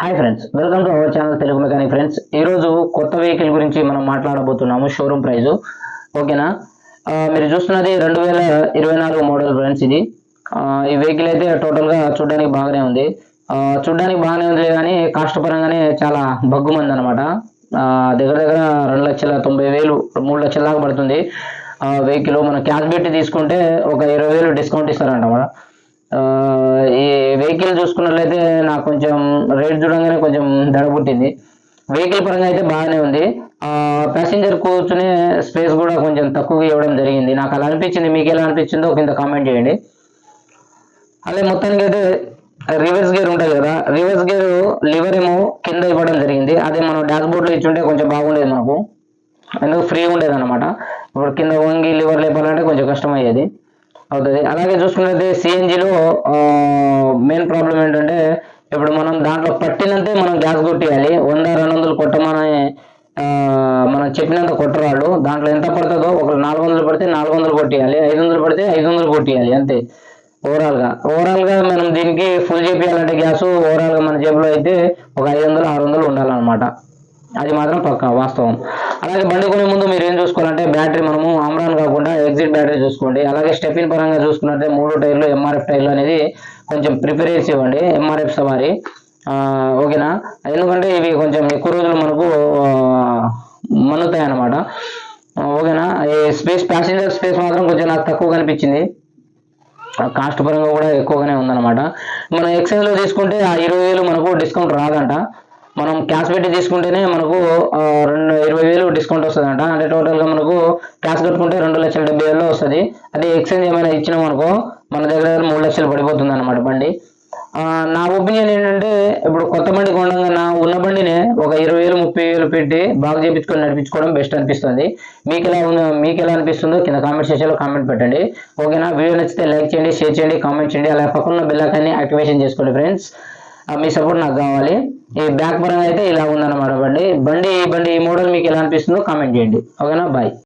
Hi friends welcome to our channel Telugu mechanic friends ఈరోజు కొత్త vehicle గురించి మనం మాట్లాడబోతున్నాము షోరూమ్ ప్రైస్ ఓకేనా మీరు చూస్తున్నది రెండు వేల ఇరవై నాలుగు మోడల్ ఫ్రెండ్స్ ఇది. ఈ వెహికల్ అయితే టోటల్గా చూడడానికి బాగానే ఉంది. చూడడానికి బాగానే ఉంది కానీ కాస్ట్ పరంగానే చాలా బగ్గుమంది అనమాట దగ్గర దగ్గర రెండు లక్షల తొంభై వేలు మూడు లక్షల దాకా పడుతుంది. వెహికల్ మనం క్యాష్ పెట్టి తీసుకుంటే ఒక ఇరవై వేలు డిస్కౌంట్ ఇస్తారంట ఈ వెహికల్ చూసుకున్నట్లయితే నాకు కొంచెం రేట్ చూడంగానే కొంచెం దడ పుట్టింది వెహికల్ పరంగా అయితే బాగానే ఉంది. ప్యాసింజర్ కూర్చునే స్పేస్ కూడా కొంచెం తక్కువగా ఇవ్వడం జరిగింది. నాకు అలా అనిపించింది. మీకు ఎలా అనిపించిందో కింద కామెంట్ చేయండి. అదే మొత్తానికి అయితే రివర్స్ గేర్ ఉంటుంది కదా రివర్స్ గేర్ లివర్ ఏమో కింద ఇవ్వడం జరిగింది. అదే మనం డాష్ బోర్డ్లో ఇచ్చుంటే కొంచెం బాగుండేది మనకు. ఎందుకు ఫ్రీ ఉండేది అనమాట ఇప్పుడు కింద వంగి లివర్ లేపాలంటే కొంచెం కష్టం అయ్యేది అవుతుంది. అలాగే చూసుకున్నట్లయితే సిఎన్జిలో మెయిన్ ప్రాబ్లం ఏంటంటే ఇప్పుడు మనం దాంట్లో పట్టినంతే మనం గ్యాస్ కొట్టేయాలి. వంద రెండు వందలు కొట్టమని మనం చెప్పినంత కొట్టరాళ్ళు దాంట్లో ఎంత పడుతుందో ఒక నాలుగు వందలు పడితే నాలుగు వందలు కొట్టేయాలి. ఐదు వందలు పడితే ఐదు వందలు కొట్టేయాలి. అంతే. ఓవరాల్గా ఓవరాల్గా మనం దీనికి ఫుల్ చేపియాలంటే గ్యాస్ ఓవరాల్గా మన జేబులో అయితే ఒక ఐదు వందలు ఆరు వందలు ఉండాలన్నమాట. అది మాత్రం పక్క వాస్తవం. అలాగే బండి కొనే ముందు మీరు ఏం చూసుకోవాలంటే బ్యాటరీ మనము ఆమ్రాన్ కాకుండా ఎగ్జిట్ బ్యాటరీ చూసుకోండి. అలాగే స్టెఫిన్ పరంగా చూసుకున్నట్టే మూడు టైర్లు ఎంఆర్ఎఫ్ టైర్లు అనేది కొంచెం ప్రిపరేస్ ఇవ్వండి. ఎంఆర్ఎఫ్ సవారి. ఓకేనా? ఎందుకంటే ఇవి కొంచెం ఎక్కువ రోజులు మనకు మన్నుతాయి అన్నమాట ఓకేనా? ఈ స్పేస్ ప్యాసింజర్ స్పేస్ మాత్రం కొంచెం నాకు తక్కువ కనిపించింది. కాస్ట్ పరంగా కూడా ఎక్కువగానే ఉందన్నమాట. మనం ఎక్స్చేంజ్లో తీసుకుంటే ఆ ఇరవై వేలు మనకు డిస్కౌంట్ రాదంట. మనం క్యాష్ పెట్టి తీసుకుంటేనే మనకు రెండు ఇరవై వేలు డిస్కౌంట్ వస్తుందంట. అంటే టోటల్గా మనకు క్యాష్ కట్టుకుంటే రెండు లక్షల డెబ్బై వేలు వస్తుంది. అదే ఎక్స్చేంజ్ ఏమైనా ఇచ్చినాం అనుకో మన దగ్గర మూడు లక్షలు పడిపోతుంది అనమాట బండి నా ఒపీనియన్ ఏంటంటే ఇప్పుడు కొత్త బండి కొనగా నా ఉన్న బండినే ఒక ఇరవై వేలు ముప్పై వేలు పెట్టి బాగా చేయించుకొని నడిపించుకోవడం బెస్ట్ అనిపిస్తుంది. మీకు ఎలా ఉందో మీకు ఎలా అనిపిస్తుందో కింద కామెంట్ సెక్షన్లో కామెంట్ పెట్టండి. ఓకేనా? వీడియో నచ్చితే లైక్ చేయండి షేర్ చేయండి కామెంట్ చేయండి. అలా పక్కన బెల్ ఐకాన్ని యాక్టివేషన్ చేసుకోండి ఫ్రెండ్స్ మీ సపోర్ట్ నాకు కావాలి. ఈ బ్యాక్ పరంగా అయితే ఇలా ఉందన్నమాట బండి. బండి ఈ బండి ఈ మోడల్ మీకు ఎలా అనిపిస్తుందో కామెంట్ చేయండి. ఓకేనా? బాయ్